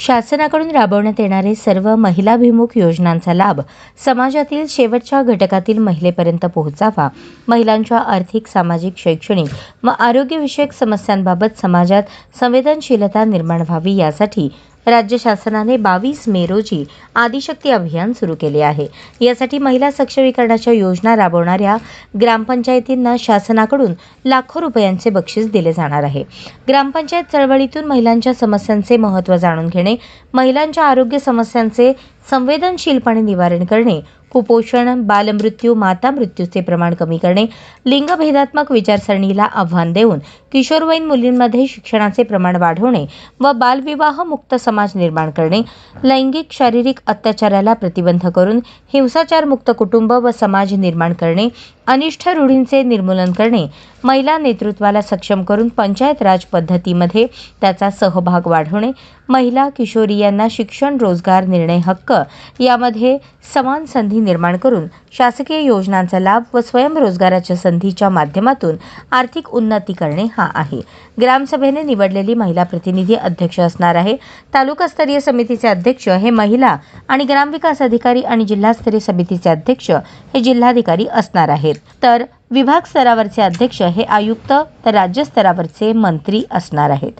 शासनाकडून राबवण्यात येणारे सर्व महिलाभिमुख योजनांचा लाभ समाजातील शेवटच्या घटकातील महिलेपर्यंत पोहोचावा. महिलांच्या आर्थिक सामाजिक शैक्षणिक व आरोग्यविषयक समस्यांबाबत समाजात संवेदनशीलता निर्माण व्हावी यासाठी राज्य शासनाने बावीस मे रोजी आदिशक्ती अभियान सुरू केले आहे. यासाठी महिला सक्षमीकरणाच्या योजना राबवणाऱ्या ग्रामपंचायतींना शासनाकडून लाखो रुपयांचे बक्षीस दिले जाणार आहे. ग्रामपंचायत चळवळीतून महिलांच्या समस्यांचे महत्त्व जाणून घेणे महिलांच्या आरोग्य समस्यांचे संवेदनशीलपणे निवारण करणे कुपोषण बालमृत्यू माता मृत्यूचे प्रमाण कमी करणे लिंगभेदात्मक विचारसरणीला आव्हान देऊन किशोरवयीन मुलींमध्ये शिक्षणाचे प्रमाण वाढवणे व बालविवाह मुक्त समाज निर्माण करणे लैंगिक शारीरिक अत्याचाराला प्रतिबंध करून हिंसाचार मुक्त कुटुंब व समाज निर्माण करणे अनिष्ठ रूढींचे निर्मूलन करणे महिला नेतृत्वाला सक्षम करून पंचायत राज पद्धतीमध्ये त्याचा सहभाग वाढवणे महिला किशोरी यांना शिक्षण रोजगार निर्णय हक्क यामध्ये समान संधी निर्माण करून शासकीय योजनांचा लाभ व स्वयंरोजगाराच्या संधीच्या माध्यमातून आर्थिक उन्नती करणे हा आहे. ग्रामसभेने निवडलेली महिला प्रतिनिधी अध्यक्ष असणार आहे. तालुकास्तरीय समितीचे अध्यक्ष हे महिला आणि ग्रामविकास अधिकारी आणि जिल्हास्तरीय समितीचे अध्यक्ष हे जिल्हाधिकारी असणार आहेत. तर विभाग स्तरावरचे अध्यक्ष हे आयुक्त तर राज्य स्तरावरचे मंत्री असणार आहेत.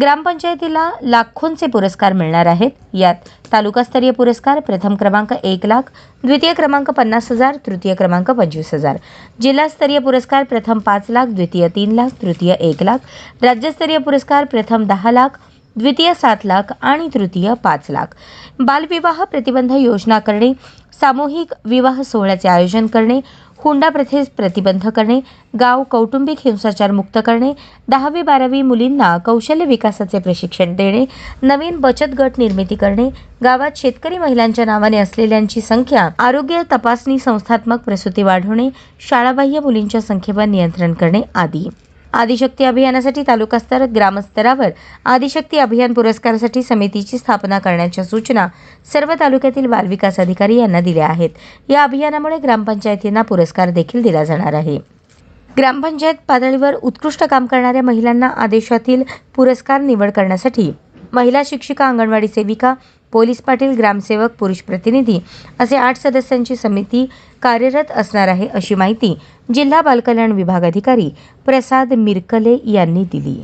ग्रामपंचायतीला लाखोंचे पुरस्कार मिळणार आहेत. यात तालुकास्तरीय पुरस्कार प्रथम क्रमांक एक लाख द्वितीय क्रमांक पन्नास हजार तृतीय क्रमांक पंचवीस हजार. जिल्हास्तरीय पुरस्कार प्रथम पाच लाख द्वितीय तीन लाख तृतीय एक लाख. राज्यस्तरीय पुरस्कार प्रथम दहा लाख द्वितीय सात लाख आणि तृतीय पाच लाख. बालविवाह प्रतिबंध योजना करणे सामूहिक विवाह सोहळ्याचे आयोजन करणे हुंडा प्रथेस प्रतिबंध करणे गाव कौटुंबिक हिंसाचार मुक्त करणे दहावी बारावी मुलींना कौशल्य विकासाचे प्रशिक्षण देणे नवीन बचत गट निर्मिती करणे गावात शेतकरी महिलांच्या नावाने असलेल्यांची संख्या आरोग्य तपासणी संस्थात्मक प्रसूती वाढवणे शाळाबाह्य मुलींच्या संख्येवर नियंत्रण करणे आदी. आदिशक्ती अभियानासाठी तालुकास्तर ग्रामस्तरावर आदिशक्ती अभियान पुरस्कारासाठी समितीची स्थापना करण्याच्या सूचना सर्व तालुक्यातील बालविकास अधिकारी यांना दिल्या आहेत. या अभियानामुळे ग्रामपंचायतींना पुरस्कार देखील दिला जाणार आहे. ग्रामपंचायत पातळीवर उत्कृष्ट काम करणाऱ्या महिलांना आदेशातील पुरस्कार निवड करण्यासाठी महिला शिक्षिका अंगणवाडी सेविका पोलीस पाटील ग्रामसेवक पुरुष प्रतिनिधी असे आठ सदस्यांची समिती कार्यरत असणार आहे अशी माहिती जिल्हा बालकल्याण विभाग अधिकारी प्रसाद मिरकले यांनी दिली.